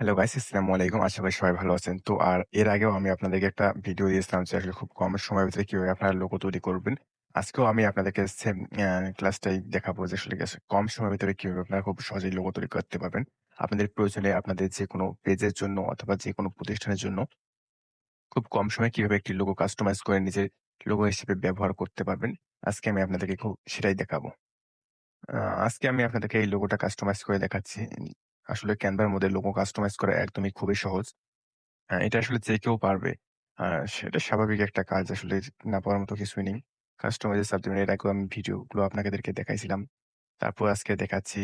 Hello guys, আসসালামু আলাইকুম। আশা করি সবাই ভালো আছেন। তো আর এর আগেও আমি আপনাদেরকে একটা ভিডিও দিয়েছিলাম যে আসলে খুব কম সময়ের ভিতরে কীভাবে আপনারা লোগো তৈরি করবেন। আজকেও আমি আপনাদেরকে সেম ক্লাসটাই দেখাবো যে আসলে কম সময়ের ভিতরে কীভাবে আপনারা খুব সহজেই লোগো তৈরি করতে পারবেন। আপনাদের প্রয়োজনে আপনাদের যেকোনো পেজের জন্য অথবা যেকোনো প্রতিষ্ঠানের জন্য খুব কম সময়ে কীভাবে একটি লোগো কাস্টমাইজ করে নিজের লোগো হিসেবে ব্যবহার করতে পারবেন। আজকে আমি আপনাদেরকে খুব সেটাই দেখাবো। আজকে আমি আপনাদেরকে এই লোগোটা কাস্টমাইজ করে দেখাচ্ছি। আসলে ক্যানভার মধ্যে লোগো কাস্টমাইজ করা একদমই খুবই সহজ। এটা আসলে যে কেউ পারবে। সেটা স্বাভাবিক একটা কাজ আসলে না পারার মতো কিছুই নেই। কাস্টমাইজ এর সাবজেক্ট এর আগেও আমি ভিডিওগুলো আপনাদেরকে দেখাইছিলাম। তারপর আজকে দেখাচ্ছি।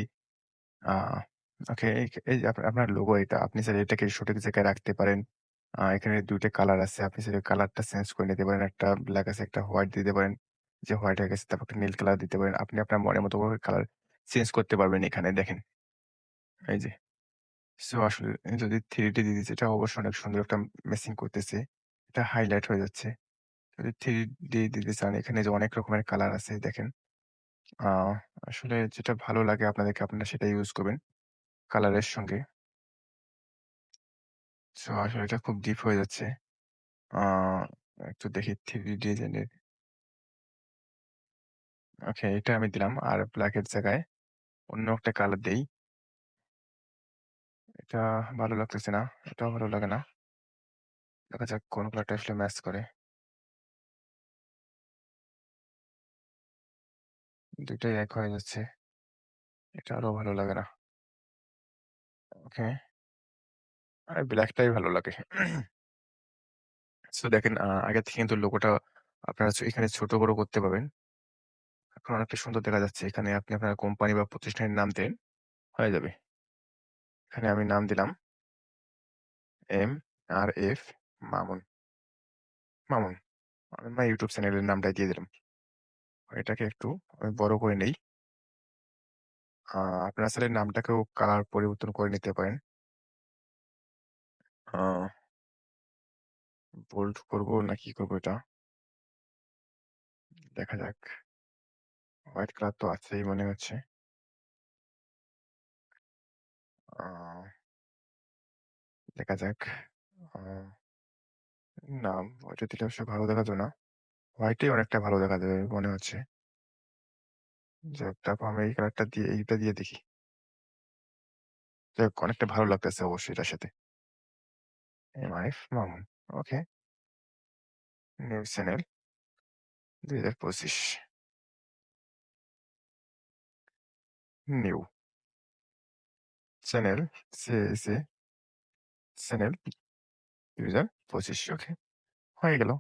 ওকে এই যে আপনার লোগো এটা। আপনি চাইলে এটাকে সঠিক জায়গায় রাখতে পারেন। এখানে ২ টা কালার আছে। আপনি চাইলে কালারটা চেঞ্জ করে নিতে পারেন। একটা ব্ল্যাক আছে, একটা হোয়াইট দিতে পারেন। যে হোয়াইট হয়ে গেছে তারপর একটা নীল কালার দিতে পারেন। আপনি আপনার মনের মতো কালার চেঞ্জ করতে পারবেন এখানে দেখেন। এই যে। সো আসলে যদি 3D দিয়ে দিচ্ছি এটা অবশ্যই অনেক সুন্দর একটা মেসিং করতেছে। এটা হাইলাইট হয়ে যাচ্ছে। যদি থ্রি ডি দিতে চান, এখানে যে অনেক রকমের কালার আছে, দেখেন। আ, আসলে যেটা ভালো লাগে আপনাদেরকে, আপনারা সেটা ইউজ করবেন কালারের সঙ্গে। সো আসলে এটা খুব ডিপ হয়ে যাচ্ছে। আ, একটু দেখি 3D ডিজাইনের ওকে এটা আমি দিলাম। আর ব্ল্যাকের জায়গায় অন্য একটা কালার দেই। এটা ভালো লাগতেছে না। এটাও ভালো লাগে না। দেখা যাক কোন কালারটা আসলে ম্যাচ করে। দুইটাই এক হয়ে যাচ্ছে। এটা আরও ভালো লাগে না। ওকে। আর ব্লাকটাই ভালো লাগে। সো দেখেন আগে থেকে কিন্তু লোগোটা আপনারা এখানে ছোট বড় করতে পারবেন। এখন অনেকটা সুন্দর দেখা যাচ্ছে। এখানে আপনি আপনার কোম্পানি বা প্রতিষ্ঠানের নাম দেন, হয়ে যাবে। এখানে আমি নাম দিলাম M R F Mamun. Mamun. আমি আমার ইউটিউব চ্যানেলের নামটাই দিয়ে দিলাম। এটাকে একটু আমি বড় করে নেই। আপনারা চাইলে নামটাকেও কালার পরিবর্তন করে নিতে পারেন। বোল্ড করব না কি করব এটা? দেখা যাক। হোয়াইট কালার তো আছেই মনে হচ্ছে। আ দেখা যাক। আ না, ওইটা দিলে অবশ্য ভালো দেখা দেখাতো না। হোয়াইটেই অনেকটা ভালো দেখা যাবে মনে হচ্ছে। যাক তারপর আমি এই কালারটা দিয়ে এইটা দিয়ে দেখি। যাক অনেকটা ভালো লাগতেছে অবশ্যই এটার সাথে। MIF Mamun. Okay. New channel ২০২৫ new channel CSA channel ২০২৫ okay. হয়ে গেল।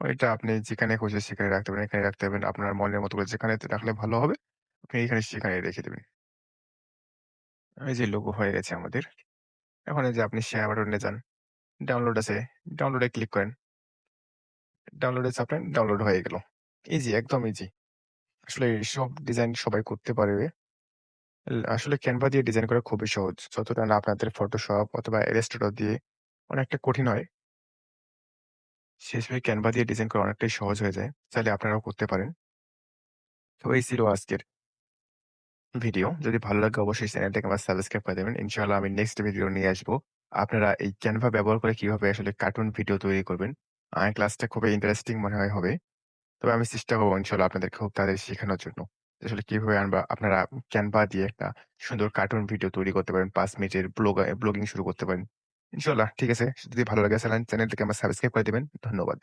এটা আপনি যেখানে খুশি সেখানে রাখতে পারেন। এখানে রাখতে পারবেন। আপনার মনের মতো করে যেখানে রাখলে ভালো হবে, আপনি এখানে সেখানে রেখে দেবেন। এই যে লোগো হয়ে গেছে আমাদের। এখন যে আপনি শেয়ার বাটনে যান। ডাউনলোড আছে। ডাউনলোডে ক্লিক করেন। ডাউনলোডে চাপেন, ডাউনলোড হয়ে গেল। ইজি একদম ইজি। আসলে সব ডিজাইন সবাই করতে পারবে। আসলে ক্যানভা দিয়ে ডিজাইন করা খুবই সহজ। যতটা না আপনাদের ফটোশপ অথবা Illustrator দিয়ে অনেকটা কঠিন হয়। হিসেবে Canva দিয়ে ডিজাইন করা অনেকটাই সহজ হয়ে যায়। চাইলে আপনারাও করতে পারেন। তো এই ছিল আজকের ভিডিও। যদি ভালো লাগে অবশ্যই চ্যানেলটাকে আমার সাবস্ক্রাইব করে দেবেন। ইনশাআল্লাহ আমি নেক্সট ভিডিও নিয়ে আসব। আপনারা এই ক্যানভা ব্যবহার করে কীভাবে আসলে কার্টুন ভিডিও তৈরি করবেন। আ ক্লাসটা খুবই ইন্টারেস্টিং মনে হয় হবে। তবে আমি চেষ্টা করব ইনশাআল্লাহ আপনাদেরকে খুব তাড়াতাড়ি শেখানোর জন্য। আসলে কীভাবে আনবা, আপনারা ক্যানভা দিয়ে একটা সুন্দর কার্টুন ভিডিও তৈরি করতে পারেন। পাঁচ মিনিটের ব্লগ ব্লগিং শুরু করতে পারেন। ইনশাল্লাহ ঠিক আছে। যদি ভালো লাগে চ্যানেল চ্যানেলটাকে আমার সাবস্ক্রাইব করে দেবেন ধন্যবাদ।